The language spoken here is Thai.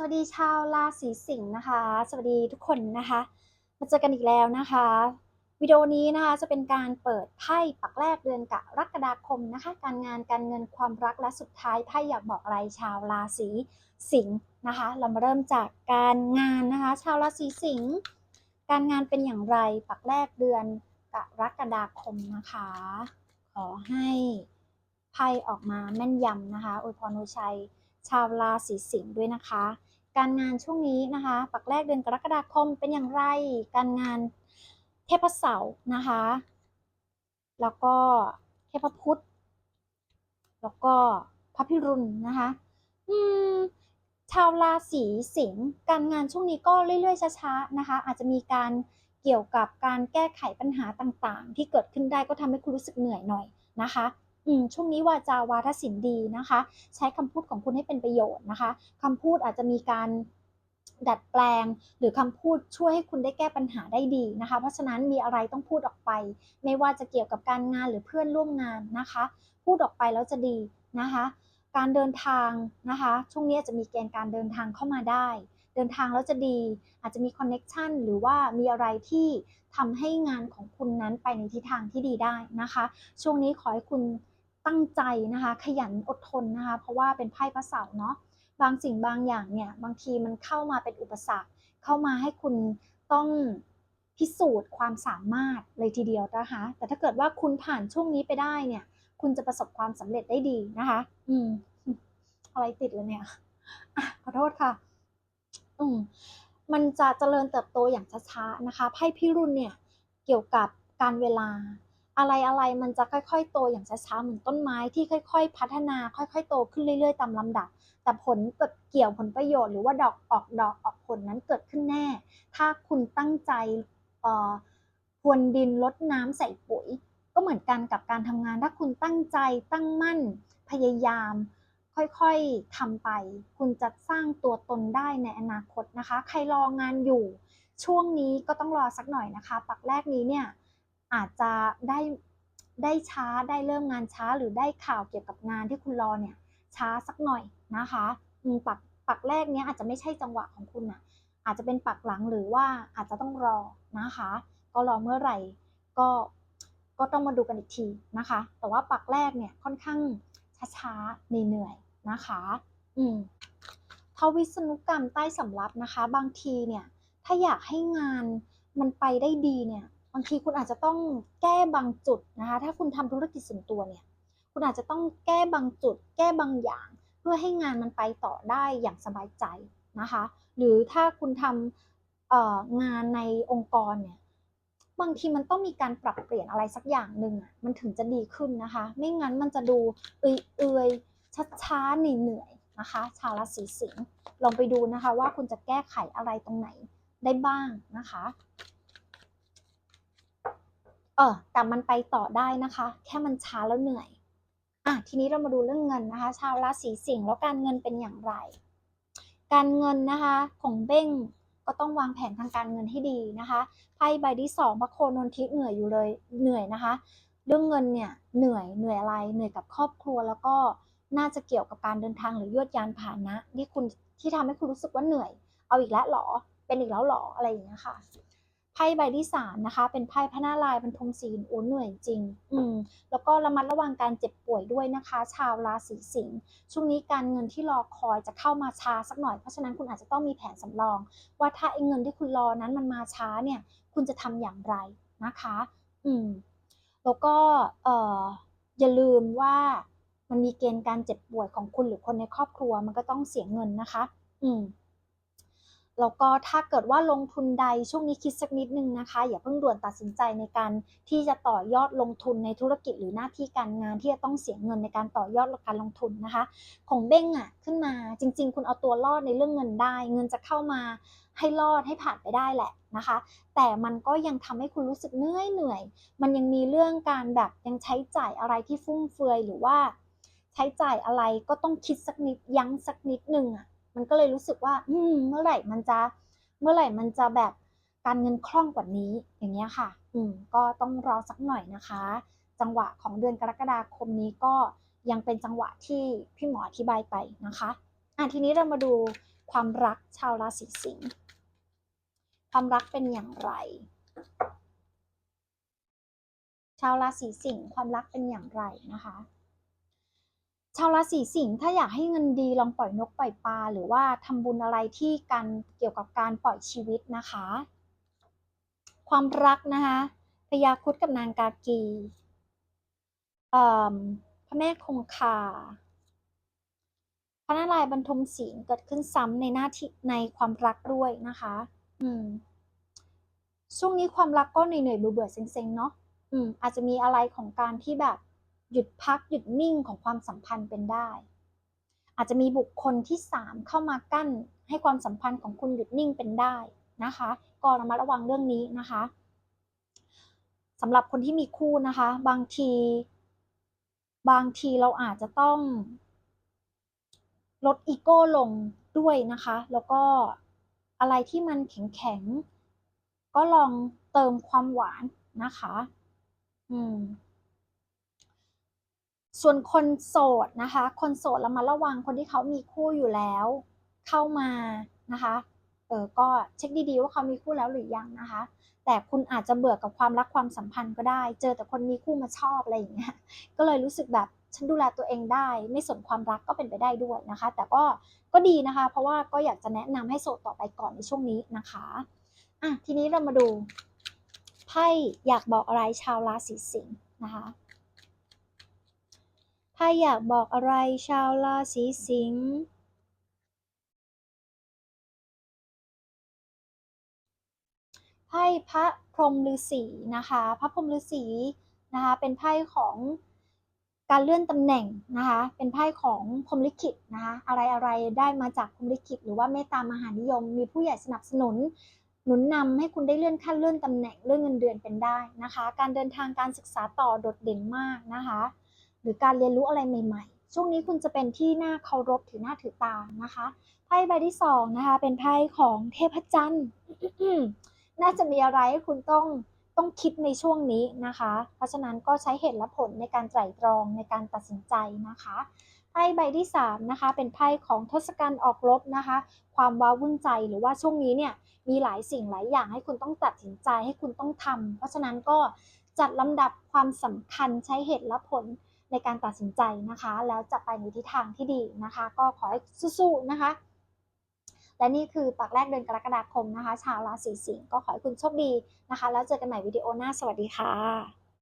สวัสดีชาวราศีสิงห์นะคะ สวัสดีทุกคนนะคะ มาเจอกันอีกแล้วนะคะ วิดีโอนี้นะคะจะเป็นการเปิดไพ่ปักแรกเดือนกรกฎาคมนะคะ การงานการเงินความรักและสุดท้ายไพ่อยากบอกอะไรชาวราศีสิงห์นะคะ เรามาเริ่มจากการงานนะคะ ชาวราศีสิงห์การงานเป็นอย่างไรปักแรกเดือนกรกฎาคมนะคะ ขอให้ไพ่ออกมาแม่นยำนะคะอวยพรอวยชัยชาวราศีสิงห์ด้วยนะคะ การงานช่วงนี้นะคะ ปักแรกเดือนกรกฎาคมเป็นอย่างไร การงานเทพเสาร์นะคะ แล้วก็เทพพุทธแล้วก็พระพิรุณนะคะ อืม ชาวราศีสิงห์ การงานช่วงนี้ก็เรื่อยๆช้าๆนะคะ อาจจะมีการเกี่ยวกับการแก้ไขปัญหาต่างๆ ที่เกิดขึ้นได้ก็ทำให้คุณรู้สึกเหนื่อยหน่อยนะคะ อืมช่วงนี้วาจาวาทศิลป์ดีนะคะ ใช้คำพูดของคุณให้เป็นประโยชน์นะคะคำพูดอาจจะมีการดัดแปลง หรือคำพูดช่วยให้คุณได้แก้ปัญหาได้ดีนะคะ เพราะฉะนั้นมีอะไรต้องพูดออกไป ไม่ว่าจะเกี่ยวกับการงานหรือเพื่อนร่วมงานนะคะ พูดออกไปแล้วจะดีนะคะ การเดินทางนะคะ ช่วงนี้จะมีเกณฑ์การเดินทางเข้ามาได้ เดินทางแล้วจะดี อาจจะมีคอนเน็กชันหรือว่ามีอะไรที่ทำให้งานของคุณนั้นไปในทิศทางที่ดีได้นะคะ ช่วงนี้ขอให้คุณ ตั้งใจนะคะ ขยันอดทนนะคะ เพราะว่าเป็นไพ่พระเสาร์เนาะบางสิ่งบางอย่างเนี่ยบางทีมันเข้ามาเป็นอุปสรรค เข้ามาให้คุณต้องพิสูจน์ความสามารถเลยทีเดียวนะคะ แต่ถ้าเกิดว่าคุณผ่านช่วงนี้ไปได้เนี่ย คุณจะประสบความสำเร็จได้ดีนะคะ อืม อะไรติดเลยเนี่ยอะขอโทษค่ะ อืมมันจะเจริญเติบโตอย่างช้าๆนะคะไพ่พิรุณเนี่ย เกี่ยวกับการเวลา อะไรอะไรมันจะค่อย ๆ โตอย่างช้าๆเหมือนต้นไม้ที่ค่อย ๆ พัฒนาค่อย ๆ โตขึ้นเรื่อย ๆ ตามลำดับ แต่ผลเกี่ยวผลประโยชน์หรือว่าดอกออกดอกออกผลนั้นเกิดขึ้นแน่ ถ้าคุณตั้งใจพรวนดินลดน้ำใส่ปุ๋ย ก็เหมือนกันกับการทำงาน ถ้าคุณตั้งใจตั้งมั่นพยายาม ค่อยๆทำไป คุณจะสร้างตัวตนได้ในอนาคตนะคะ ใครรองานอยู่ ช่วงนี้ก็ต้องรอสักหน่อยนะคะ ปักแรกนี้เนี่ย อาจจะได้ได้ช้าได้เริ่มงานช้าหรือได้ข่าวเกี่ยวกับงานที่คุณรอเนี่ยช้าสักหน่อยนะคะปักปักแรกเนี้ยอาจจะไม่ใช่จังหวะของคุณอะอาจจะเป็นปักหลังหรือว่าอาจจะต้องรอนะคะ ก็รอเมื่อไหร่ก็ก็ต้องมาดูกันอีกทีนะคะ แต่ว่าปักแรกเนี่ยค่อนข้างช้าๆเหนื่อยๆนะคะ อืมทวิศนุกรรมใต้สำรับนะคะ บางทีเนี่ย ถ้าอยากให้งานมันไปได้ดีเนี่ยางทีคุณอาจจะต้องแก้บางจุดนะคะ ถ้าคุณทำธุรกิจส่วนตัวเนี่ย คุณอาจจะต้องแก้บางจุด แก้บางอย่าง เพื่อให้งานมันไปต่อได้อย่างสบายใจนะคะ หรือถ้าคุณทำงานในองค์กรเนี่ย บางทีมันต้องมีการปรับเปลี่ยนอะไรสักอย่างหนึ่งมันถึงจะดีขึ้นนะคะ ไม่งั้นมันจะดูเอื่อยๆช้าๆเหนื่อยๆนะคะ ชาวราศีสิงห์ลองไปดูนะคะว่าคุณจะแก้ไขอะไรตรงไหนได้บ้างนะคะ เออแต่มันไปต่อได้นะคะ แค่มันช้าแล้วเหนื่อยอะทีนี้เรามาดูเรื่องเงินนะคะ ชาวราศีสิงห์แล้วการเงินเป็นอย่างไร การเงินนะคะของเบ้งก็ต้องวางแผนทางการเงินให้ดีนะคะไพ่ใบที่สองพระโคนนทิเหนื่อยอยู่เลยเหนื่อยนะคะ เรื่องเงินเนี่ยเหนื่อยเหนื่อยอะไรเหนื่อยกับครอบครัวแล้วก็น่าจะเกี่ยวกับการเดินทางหรือยวดยานพาหนะที่คุณที่ทำให้คุณรู้สึกว่าเหนื่อย เอาอีกแล้วหรอเป็นอีกแล้วหรออะไรอย่างเงี้ยค่ะ ไพ่ใบที่สามนะคะ เป็นไพ่พระนาลายณ์บรรทมศีลโอ้เหนื่อยจริง อืมแล้วก็ระมัดระวังการเจ็บป่วยด้วยนะคะ ชาวราศีสิงห์ช่วงนี้การเงินที่รอคอยจะเข้ามาช้าสักหน่อยเพราะฉะนั้นคุณอาจจะต้องมีแผนสำรอง ว่าถ้าไอ้เงินที่คุณรอนั้นมันมาช้าเนี่ย คุณจะทำอย่างไรนะคะ อืมแล้วก็เอ่ออย่าลืมว่ามันมีเกณฑ์การเจ็บป่วยของคุณหรือคนในครอบครัว มันก็ต้องเสียเงินนะคะ อืม แล้วก็ถ้าเกิดว่าลงทุนใดช่วงนี้คิดสักนิดนึงนะคะ อย่าเพิ่งด่วนตัดสินใจในการที่จะต่อยอดลงทุนในธุรกิจหรือหน้าที่การงานที่จะต้องเสียเงินในการต่อยอดการลงทุนนะคะ ของเบ้งอะขึ้นมาจริง ๆ คุณเอาตัวรอดในเรื่องเงินได้ เงินจะเข้ามาให้รอดให้ผ่านไปได้แหละนะคะ แต่มันก็ยังทำให้คุณรู้สึกเหนื่อยเหนื่อย มันยังมีเรื่องการแบบยังใช้จ่ายอะไรที่ฟุ่มเฟือยหรือว่า ใช้จ่ายอะไรก็ต้องคิดสักนิดยั้งสักนิดนึงอะ มันก็เลยรู้สึกว่า อืม เมื่อไหร่มันจะ เมื่อไหร่มันจะแบบการเงินคล่องกว่านี้ อย่างเงี้ยค่ะ อืม ก็ต้องรอสักหน่อยนะคะ จังหวะของเดือนกรกฎาคมนี้ก็ยังเป็นจังหวะที่พี่หมออธิบายไปนะคะ อะทีนี้เรามาดูความรักชาวราศีสิงห์ ความรักเป็นอย่างไร ชาวราศีสิงห์ความรักเป็นอย่างไรนะคะ ชาวราศีสิงห์ถ้าอยากให้เงินดีลองปล่อยนกปล่อยปลาหรือว่าทำบุญอะไรที่การเกี่ยวกับการปล่อยชีวิตนะคะ ความรักนะคะพญาครุดกับนางกากีพระแม่คงคาพระนารายณ์บรรทมศีลเกิดขึ้นซ้ำในหน้าที่ในความรักด้วยนะคะ อืมช่วงนี้ความรักก็เหนื่อยๆเบื่อๆเซ็งๆเนาะอืมอาจจะมีอะไรของการที่แบบ หยุดพักหยุดนิ่งของความสัมพันธ์เป็นได้ อาจจะมีบุคคลที่สามเข้ามากั้นให้ความสัมพันธ์ของคุณหยุดนิ่งเป็นได้นะคะ ก็ระมัดระวังเรื่องนี้นะคะสำหรับคนที่มีคู่นะคะ บางที บางทีเราอาจจะต้องลดอีโก้ลงด้วยนะคะ แล้วก็อะไรที่มันแข็งๆก็ลองเติมความหวานนะคะ อืม ส่วนคนโสดนะคะ คนโสดเรามาระวังคนที่เขามีคู่อยู่แล้ว เข้ามานะคะเออก็เช็คดีๆว่าเขามีคู่แล้วหรือยังนะคะ แต่คุณอาจจะเบื่อกับความรักความสัมพันธ์ก็ได้ เจอแต่คนมีคู่มาชอบอะไรอย่างเงี้ยก็เลยรู้สึกแบบฉันดูแลตัวเองได้ ไม่สนความรักก็เป็นไปได้ด้วยนะคะ แต่ก็ก็ดีนะคะ เพราะว่าก็อยากจะแนะนำให้โสดต่อไปก่อนในช่วงนี้นะคะอะทีนี้เรามาดูไพ่อยากบอกอะไรชาวราศีสิงห์นะคะ ไพ่อยากบอกอะไรชาวราศีสิงห์ไพ่พระพรหมฤาษีนะคะ พระพรหมฤาษีนะคะ เป็นไพ่ของการเลื่อนตำแหน่งนะคะ เป็นไพ่ของพรมลิขิตนะคะ อะไรอะไรได้มาจากพรมลิขิต หรือว่าเมตตามหานิยม มีผู้ใหญ่สนับสนุน หนุนนำให้คุณได้เลื่อนขั้นเลื่อนตำแหน่งเลื่อนเงินเดือนเป็นได้นะคะ การเดินทางการศึกษาต่อโดดเด่นมากนะคะ หรือการเรียนรู้อะไรใหม่ๆ ช่วงนี้คุณจะเป็นที่น่าเคารพถือหน้าถือตานะคะไพ่ใบที่สองนะคะ เป็นไพ่ของเทพจันทร์น่าจะมีอะไรให้คุณต้องต้องคิดในช่วงนี้นะคะ เพราะฉะนั้นก็ใช้เหตุและผลในการไตร่ตรองในการตัดสินใจนะคะไพ่ใบที่3นะคะเป็นไพ่ของทศกัณฐ์ออกรบนะคะ ความว้าวุ่นใจหรือว่าช่วงนี้เนี่ยมีหลายสิ่งหลายอย่างให้คุณต้องตัดสินใจให้คุณต้องทำเพราะฉะนั้นก็จัดลำดับความสำคัญใช้เหตุและผล ในการตัดสินใจนะคะ แล้วจะไปในทิศทางที่ดีนะคะ ก็ขอให้สู้ๆนะคะ และนี่คือปักแรกเดือนกรกฎาคมนะคะ ชาวราศีสิงห์ก็ขอให้คุณโชคดีนะคะ แล้วเจอกันใหม่วิดีโอหน้าสวัสดีค่ะ